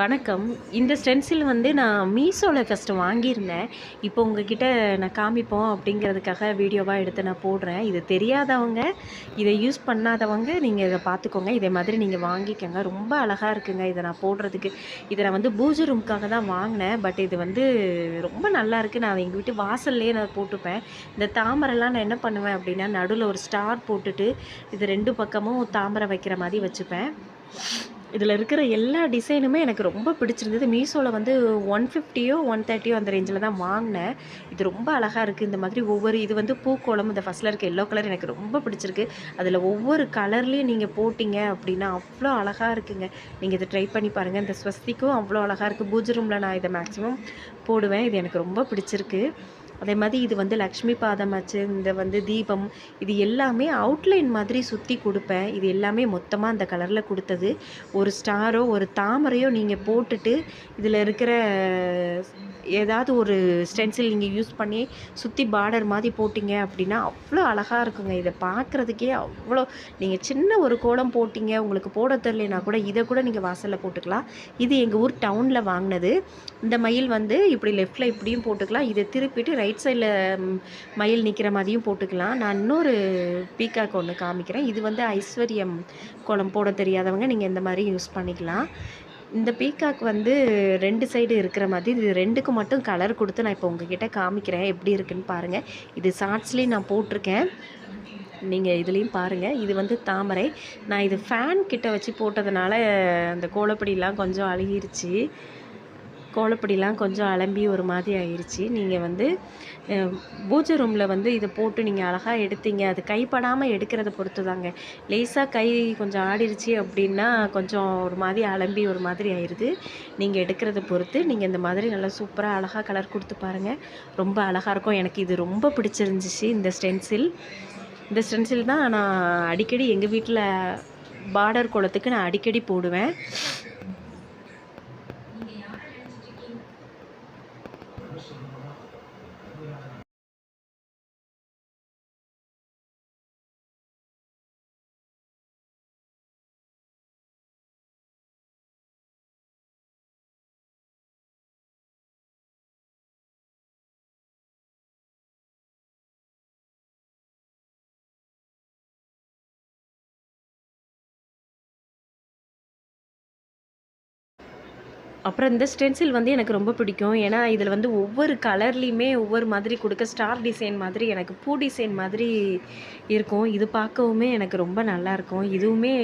வணக்கம். இந்த ஸ்டென்சில் வந்து நான் மீஷோவில் ஃபஸ்ட்டு வாங்கியிருந்தேன். இப்போ உங்ககிட்ட நான் காமிப்போம் அப்படிங்கிறதுக்காக வீடியோவாக எடுத்து நான் போடுறேன். இது தெரியாதவங்க இதை யூஸ் பண்ணாதவங்க நீங்கள் இதை பார்த்துக்கோங்க. இதே மாதிரி நீங்கள் வாங்கிக்கோங்க. ரொம்ப அழகாக இருக்குங்க இதை நான் போடுறதுக்கு. இதை நான் வந்து பூஜை ரூமுக்காக தான் வாங்கினேன். பட் இது வந்து ரொம்ப நல்லா இருக்குது நான் எங்கள் வீட்டு வாசல்லையே நான் போட்டுப்பேன். இந்த தாமரைலாம் நான் என்ன பண்ணுவேன் அப்படின்னா நடுவில் ஒரு ஸ்டார் போட்டுட்டு இது ரெண்டு பக்கமும் தாமரை வைக்கிற மாதிரி வச்சுப்பேன். இதில் இருக்கிற எல்லா டிசைனுமே எனக்கு ரொம்ப பிடிச்சிருந்தது. மீஷோவில் வந்து ஒன் ஃபிஃப்டியோ ஒன் தேர்ட்டியோ அந்த ரேஞ்சில் தான் வாங்கினேன். இது ரொம்ப அழகாக இருக்குது இந்த மாதிரி ஒவ்வொரு இது வந்து பூக்கோளம் இந்த ஃபஸ்ட்டில் இருக்க எல்லோ கலர் எனக்கு ரொம்ப பிடிச்சிருக்கு. அதில் ஒவ்வொரு கலர்லேயும் நீங்கள் போட்டிங்க அப்படின்னா அவ்வளோ அழகாக இருக்குங்க. நீங்கள் இதை ட்ரை பண்ணி பாருங்கள் இந்த ஸ்வஸ்திக்கும் அவ்வளோ அழகாக இருக்குது பூஜ் ரூமில் நான் இதை மேக்ஸிமம் போடுவேன். இது எனக்கு ரொம்ப பிடிச்சிருக்கு. அதே மாதிரி இது வந்து லக்ஷ்மி பாதம் ஆச்சு இந்த வந்து தீபம் இது எல்லாமே அவுட்லைன் மாதிரி சுற்றி கொடுப்பேன். இது எல்லாமே மொத்தமாக அந்த கலரில் கொடுத்தது. ஒரு ஸ்டாரோ ஒரு தாமரையோ நீங்கள் போட்டுட்டு இதில் இருக்கிற ஏதாவது ஒரு ஸ்டென்சில் நீங்கள் யூஸ் பண்ணி சுற்றி பார்டர் மாதிரி போட்டிங்க அப்படின்னா அவ்வளோ அழகாக இருக்குங்க. இதை பார்க்குறதுக்கே அவ்வளோ நீங்கள் சின்ன ஒரு கோலம் போட்டிங்க உங்களுக்கு போட தெரிலனா கூட இதை கூட நீங்கள் வாசலில் போட்டுக்கலாம். இது எங்கள் ஊர் டவுனில் வாங்கினது. இந்த மயில் வந்து இப்படி லெஃப்டில் இப்படியும் போட்டுக்கலாம். இதை திருப்பிட்டு ரைட் சைடில் மயில் நிற்கிற மாதிரியும் போட்டுக்கலாம். நான் இன்னொரு பீக்காக் ஒன்று காமிக்கிறேன். இது வந்து ஐஸ்வர்யம் குளம் போட தெரியாதவங்க நீங்கள் இந்த மாதிரி யூஸ் பண்ணிக்கலாம். இந்த பீகாக் வந்து ரெண்டு சைடு இருக்கிற மாதிரி இது ரெண்டுக்கு மட்டும் கலர் கொடுத்து நான் இப்போ உங்ககிட்ட காமிக்கிறேன். எப்படி இருக்குன்னு பாருங்கள் இது ஷார்ட்ஸ்லேயும் நான் போட்டிருக்கேன். நீங்கள் இதுலேயும் பாருங்கள் இது வந்து தாமரை. நான் இது ஃபேன் கிட்ட வச்சு போட்டதுனால அந்த கோலப்படிலாம் கொஞ்சம் அழுகிருச்சு. கோலப்படிலாம் கொஞ்சம் அலம்பி ஒரு மாதிரி ஆயிடுச்சு நீங்கள் வந்து பூஜை ரூமில் வந்து இதை போட்டு நீங்கள் அழகாக எடுத்தீங்க. அது கைப்படாமல் எடுக்கிறத பொறுத்து தாங்க லேசாக கை கொஞ்சம் ஆடிருச்சு அப்படின்னா கொஞ்சம் ஒரு மாதிரி அலம்பி ஒரு மாதிரி ஆயிடுது நீங்கள் எடுக்கிறத பொறுத்து நீங்கள் இந்த மாதிரி நல்லா சூப்பராக அழகாக கலர் கொடுத்து பாருங்கள் ரொம்ப அழகாக இருக்கும். எனக்கு இது ரொம்ப பிடிச்சிருந்துச்சு இந்த ஸ்டென்சில். இந்த ஸ்டென்சில் தான் நான் அடிக்கடி எங்கள் வீட்டில் பார்டர் கோலத்துக்கு நான் அடிக்கடி போடுவேன். அப்புறம் இந்த ஸ்டென்சில் வந்து எனக்கு ரொம்ப பிடிக்கும். ஏன்னா இதில் வந்து ஒவ்வொரு கலர்லேயுமே ஒவ்வொரு மாதிரி கொடுக்க ஸ்டார் டிசைன் மாதிரி எனக்கு பூ டிசைன் மாதிரி இருக்கும். இது பார்க்கவுமே எனக்கு ரொம்ப நல்லாயிருக்கும் இதுவுமே